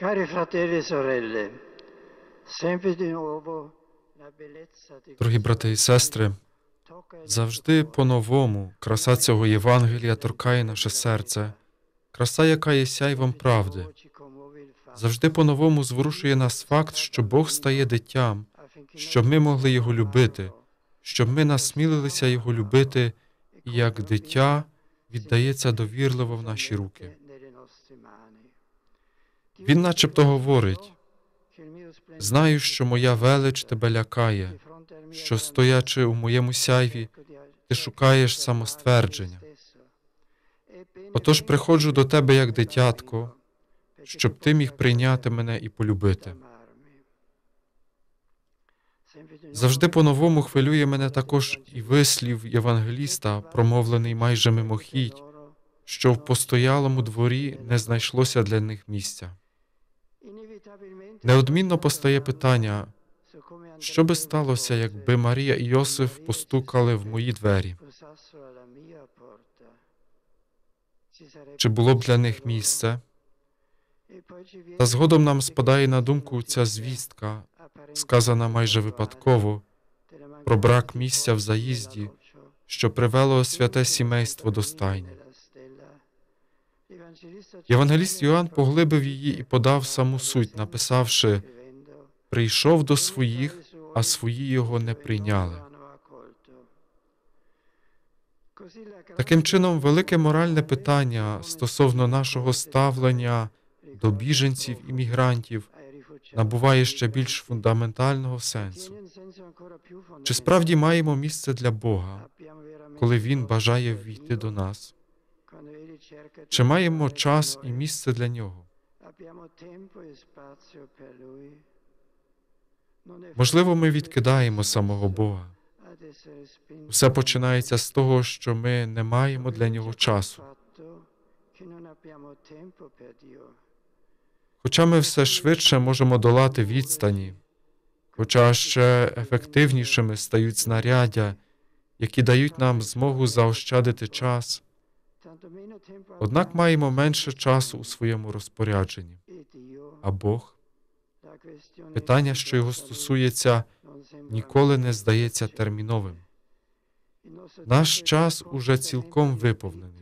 Cari fratelli e sorelle, sempre di nuovo la bellezza di Дорогі брати і сестри, завжди по-новому краса цього Євангелія торкає наше серце, краса, яка є сяйвом правди. Завжди по-новому зворушує нас факт, що Бог стає дитям, щоб ми могли його любити, щоб ми насмілилися його любити, і як дитя віддається довірливо в наші руки. Він начебто говорить: знаю, що моя велич тебе лякає, що стоячи у моєму сяйві, ти шукаєш самоствердження. Отож приходжу до тебе як дитятко, щоб ти міг прийняти мене і полюбити. Завжди по-новому хвилює мене також і вислів євангеліста, промовлений майже мимохідь, що в постоялому дворі не знайшлося для них місця. Неодмінно постає питання, що би сталося, якби Марія і Йосиф постукали в мої двері? Чи було б для них місце? Та згодом нам спадає на думку ця звістка, сказана майже випадково, про брак місця в заїзді, що привело святе сімейство до стайні. Євангеліст Йоанн поглибив її і подав саму суть, написавши: прийшов до своїх, а свої його не прийняли. Таким чином, велике моральне питання стосовно нашого ставлення до біженців і мігрантів набуває ще більш фундаментального сенсу. Чи справді маємо місце для Бога, коли Він бажає ввійти до нас? Чи маємо час і місце для нього? Можливо, ми відкидаємо самого Бога. Все починається з того, що ми не маємо для нього часу. Хоча ми все швидше можемо долати відстані, хоча ще ефективнішими стають знаряддя, які дають нам змогу заощадити час, однак маємо менше часу у своєму розпорядженні. А Бог, питання, що його стосується, ніколи не здається терміновим. Наш час уже цілком виповнений.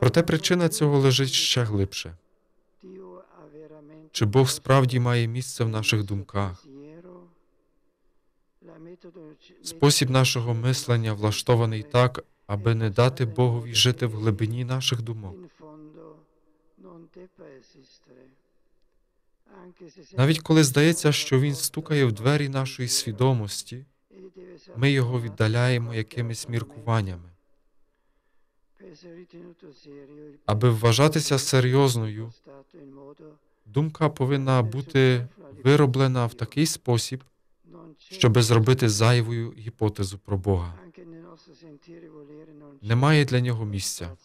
Проте причина цього лежить ще глибше. Чи Бог справді має місце в наших думках? Спосіб нашого мислення влаштований так, аби не дати Богові жити в глибині наших думок. Навіть коли здається, що він стукає в двері нашої свідомості, ми його віддаляємо якимись міркуваннями. Аби вважатися серйозною, думка повинна бути вироблена в такий спосіб, щоби зробити зайвою гіпотезу про Бога. Немає для нього місця.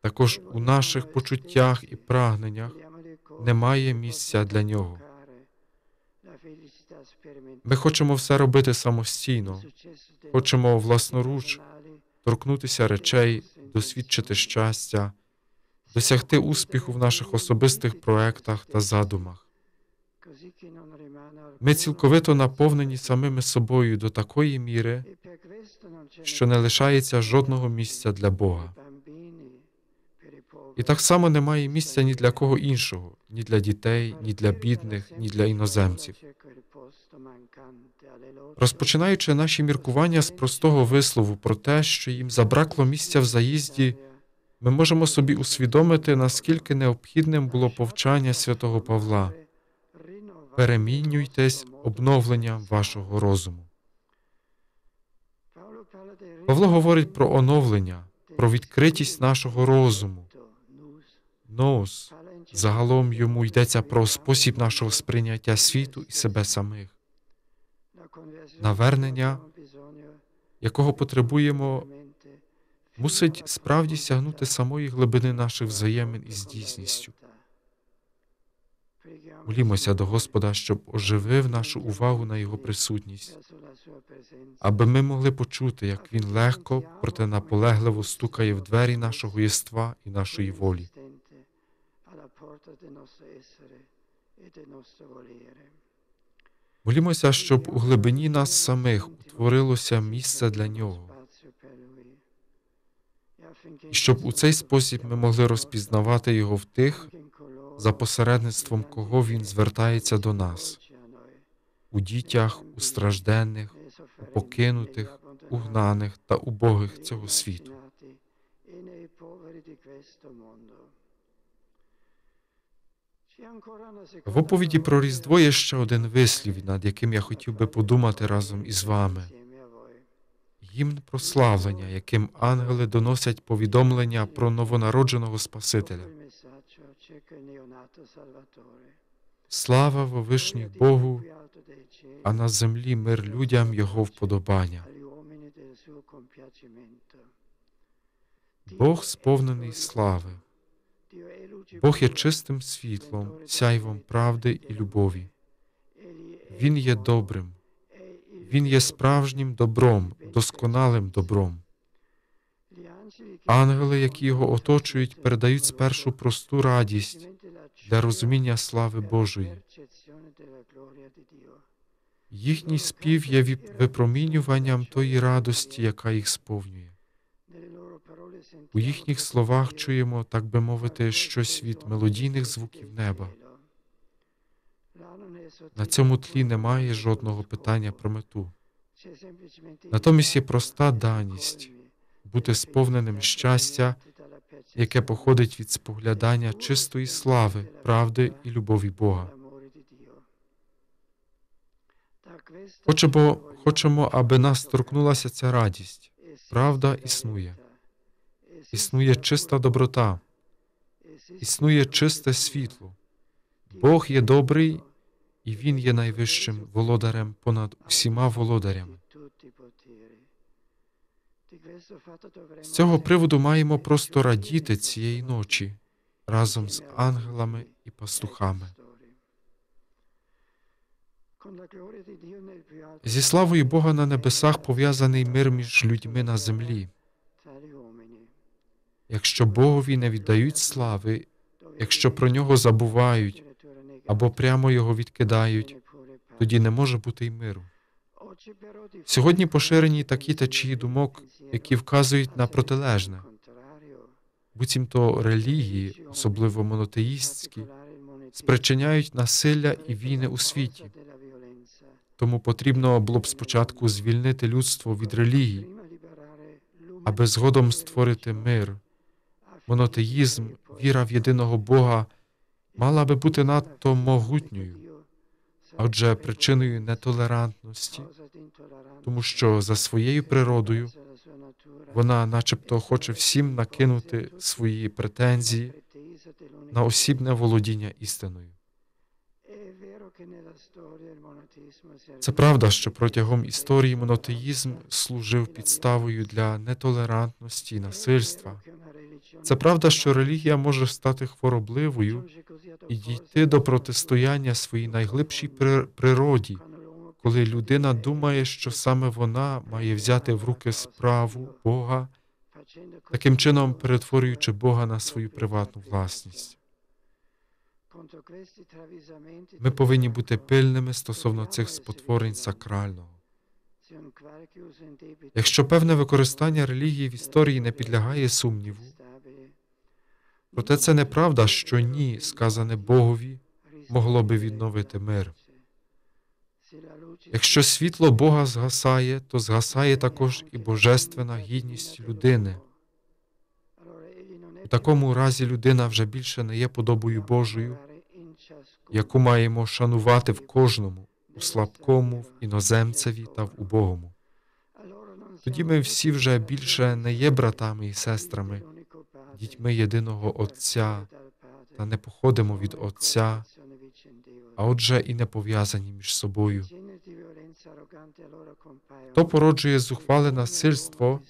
Також у наших почуттях і прагненнях немає місця для нього. Ми хочемо все робити самостійно, хочемо власноруч торкнутися речей, досвідчити щастя, досягти успіху в наших особистих проектах та задумах. Ми цілковито наповнені самими собою до такої міри, що не лишається жодного місця для Бога. І так само немає місця ні для кого іншого, ні для дітей, ні для бідних, ні для іноземців. Розпочинаючи наші міркування з простого вислову про те, що їм забракло місця в заїзді, ми можемо собі усвідомити, наскільки необхідним було повчання святого Павла. Перемінюйтесь обновленням вашого розуму. Павло говорить про оновлення, про відкритість нашого розуму. Нос. Загалом йому йдеться про спосіб нашого сприйняття світу і себе самих. Навернення, якого потребуємо, мусить справді сягнути самої глибини наших взаємин із дійсністю. Молімося до Господа, щоб оживив нашу увагу на Його присутність, аби ми могли почути, як Він легко, проте наполегливо стукає в двері нашого єства і нашої волі. Молімося, щоб у глибині нас самих утворилося місце для нього, і щоб у цей спосіб ми могли розпізнавати його в тих, за посередництвом кого він звертається до нас, у дітях, у стражденних, у покинутих, угнаних та убогих цього світу. В оповіді про Різдво є ще один вислів, над яким я хотів би подумати разом із вами. Гімн прославлення, яким ангели доносять повідомлення про новонародженого Спасителя. Слава вовишній Gloria Богу, а на землі мир людям Його вподобання. Бог сповнений слави. Бог є чистим світлом, сяйвом правди і любові. Він є добрим, Він є справжнім добром, досконалим добром. Ангели, які його оточують, передають спершу просту радість для розуміння слави Божої. Їхній спів є випромінюванням тої радості, яка їх сповнює. У їхніх словах чуємо, так би мовити, щось від мелодійних звуків неба. На цьому тлі немає жодного питання про мету. Натомість є проста даність бути сповненим щастя, яке походить від споглядання чистої слави, правди і любові Бога. Хочемо, хочемо, аби нас торкнулася ця радість. Правда існує. Існує чиста доброта, Існує чисте світло. Бог є добрий, і Він є найвищим володарем понад усіма володарями. З цього приводу маємо просто радіти цієї ночі разом з ангелами і пастухами. Зі славою Бога на небесах пов'язаний мир між людьми на землі. Якщо Богові не віддають слави, якщо про нього забувають або прямо його відкидають, тоді не може бути й миру. Сьогодні поширені такі течії думок, які вказують на протилежне. Буцімто релігії, особливо монотеїстські, спричиняють насилля і війни у світі. Тому потрібно було б спочатку звільнити людство від релігій, аби згодом створити мир. Монотеїзм, віра в єдиного Бога мала би бути надто могутньою, а отже, причиною нетолерантності, тому що за своєю природою вона, начебто, хоче всім накинути свої претензії на осібне володіння істиною. Це правда, що протягом історії монотеїзм служив підставою для нетолерантності і насильства. Це правда, що релігія може стати хворобливою і дійти до протистояння своїй найглибшій при- природі, коли людина думає, що саме вона має взяти в руки справу Бога, таким чином перетворюючи Бога на свою приватну власність. Ми повинні бути пильними стосовно цих спотворень сакрального. Якщо певне використання релігії в історії не підлягає сумніву, проте це неправда, що ні, сказане Богові, могло би відновити мир. Якщо світло Бога згасає, то згасає також і божественна гідність людини. У такому разі людина вже більше не є подобою Божою, яку маємо шанувати в кожному, у слабкому, в іноземцеві та в убогому. Тоді ми всі вже більше не є братами і сестрами, дітьми єдиного Отця, та не походимо від Отця, а отже і не пов'язані між собою. Хто породжує зухвале насильство,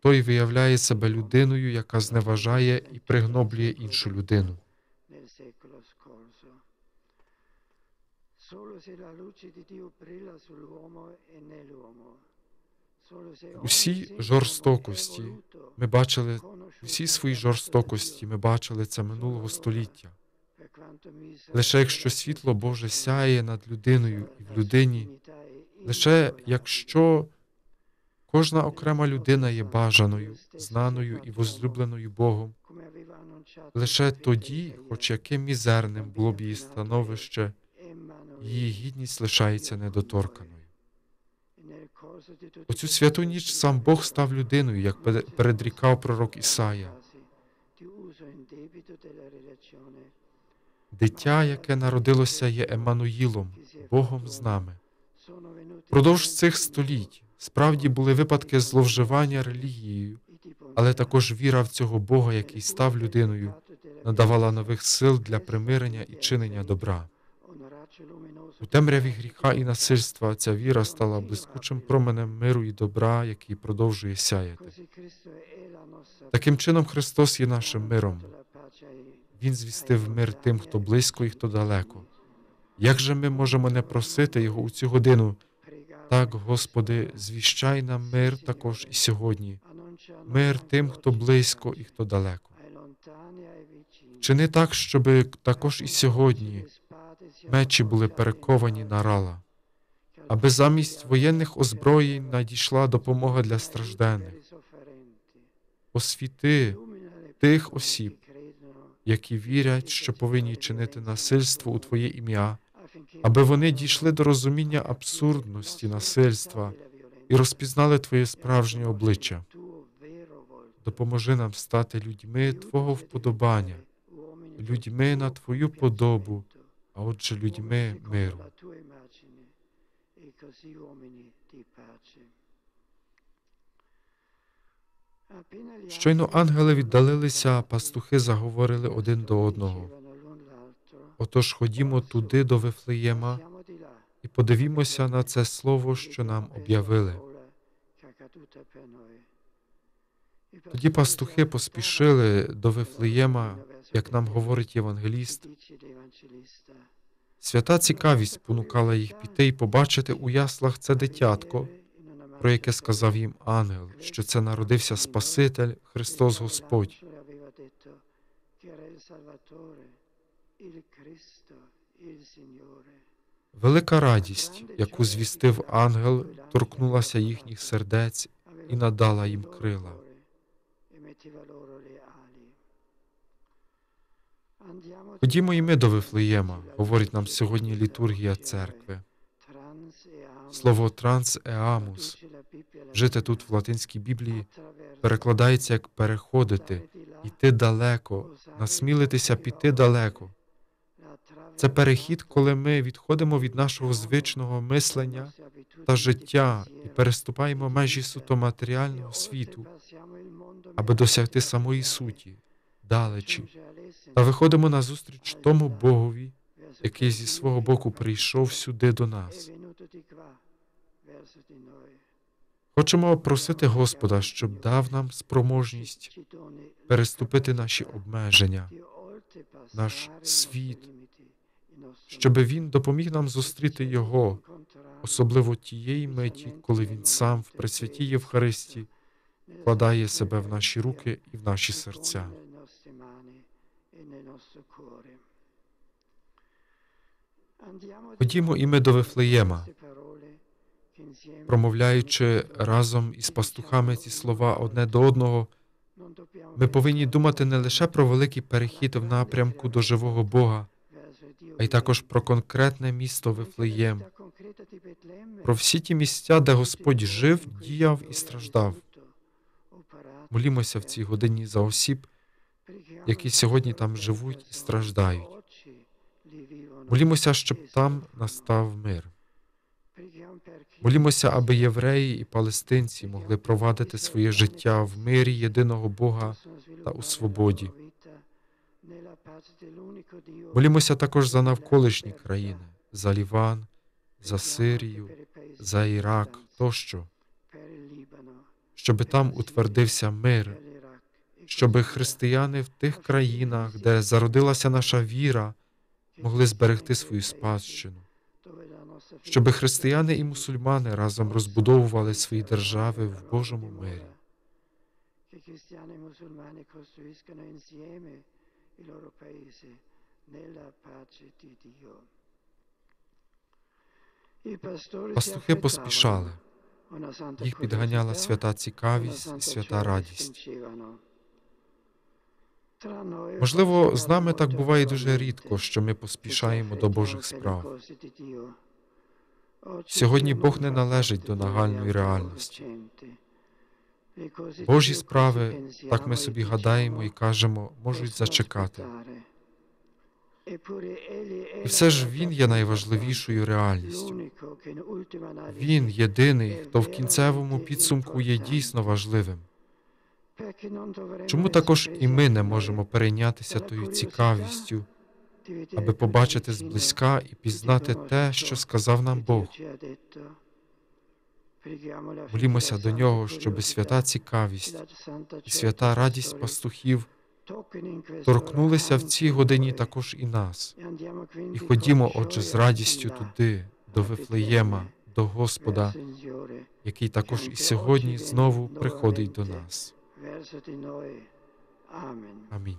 той виявляє себе людиною, яка зневажає і пригноблює іншу людину. Усі жорстокості ми бачили всі свої жорстокості. Ми бачили це минулого століття. Лише якщо світло Боже сяє над людиною і в людині, лише якщо кожна окрема людина є бажаною, знаною і возлюбленою Богом, лише тоді, хоч яким мізерним було б її становище, її гідність лишається недоторканою. У цю святу ніч сам Бог став людиною, як передрікав пророк Ісая. Дитя, яке народилося, є Еммануїлом, Богом з нами. Продовж цих століть справді були випадки зловживання релігією, але також віра в цього Бога, який став людиною, надавала нових сил для примирення і чинення добра. У темряві гріха і насильства ця віра стала блискучим променем миру і добра, який продовжує сяяти. Таким чином, Христос є нашим миром. Він звістив мир тим, хто близько і хто далеко. Як же ми можемо не просити Його у цю годину? Так, Господи, звіщай нам мир також і сьогодні, мир тим, хто близько і хто далеко. Чини так, щоби також і сьогодні мечі були перековані на рала, аби замість воєнних озброєнь надійшла допомога для страждених. Освіти тих осіб, які вірять, що повинні чинити насильство у Твоє ім'я, аби вони дійшли до розуміння абсурдності насильства і розпізнали Твоє справжнє обличчя. Допоможи нам стати людьми Твого вподобання, людьми на Твою подобу, а отже людьми миру. Щойно ангели віддалилися, пастухи заговорили один до одного. Отож ходімо туди до Вифлеєма і подивімося на це слово, що нам об'явили. Тоді пастухи поспішили до Вифлеєма, як нам говорить євангеліст. Свята цікавість спонукала їх піти і побачити у яслах це дитятко, про яке сказав їм ангел, що це народився Спаситель Христос Господь. Велика радість, яку звістив ангел, торкнулася їхніх сердець і надала їм крила. Ходімо і ми до Вифлеєма, говорить нам сьогодні літургія церкви. Слово транс еамус, жити тут в латинській Біблії, перекладається як переходити, йти далеко, насмілитися піти далеко. Це перехід, коли ми відходимо від нашого звичного мислення та життя і переступаємо межі суто матеріального світу, аби досягти самої суті, далечі, та виходимо на зустріч тому Богові, який зі свого боку прийшов сюди до нас. Хочемо просити Господа, щоб дав нам спроможність переступити наші обмеження, наш світ, щоб Він допоміг нам зустріти Його, особливо тієї миті, коли Він сам в Пресвятій Євхаристі вкладає себе в наші руки і в наші серця. Ходімо і ми до Вифлеєма, промовляючи разом із пастухами ці слова одне до одного, ми повинні думати не лише про великий перехід в напрямку до живого Бога, а й також про конкретне місто Вифлеєм, про всі ті місця, де Господь жив, діяв і страждав. Молімося в цій годині за осіб, які сьогодні там живуть і страждають. Молімося, щоб там настав мир. Молімося, аби євреї і палестинці могли провадити своє життя в мирі єдиного Бога та у свободі. Молімося також за навколишні країни, за Ліван, за Сирію, за Ірак тощо, щоби там утвердився мир, щоби християни в тих країнах, де зародилася наша віра, могли зберегти свою спадщину, щоби християни і мусульмани разом розбудовували свої держави в Божому мирі. nella pace di Dio. Пастухи поспішали. Їх підганяла свята цікавість і свята радість. noi Можливо, з нами так буває дуже рідко, що ми поспішаємо до Божих справ. Сьогодні Бог не належить до нагальної реальності. Божі справи, так ми собі гадаємо і кажемо, можуть зачекати. І все ж Він є найважливішою реальністю. Він єдиний, хто в кінцевому підсумку є дійсно важливим. Чому також і ми не можемо перейнятися тою цікавістю, аби побачити зблизька і пізнати те, що сказав нам Бог? Молімося до нього, щоб свята цікавість і свята радість пастухів торкнулися в цій годині також і нас. І ходімо, отже, з радістю туди, до Вифлеєма, до Господа, який також і сьогодні знову приходить до нас. Амінь.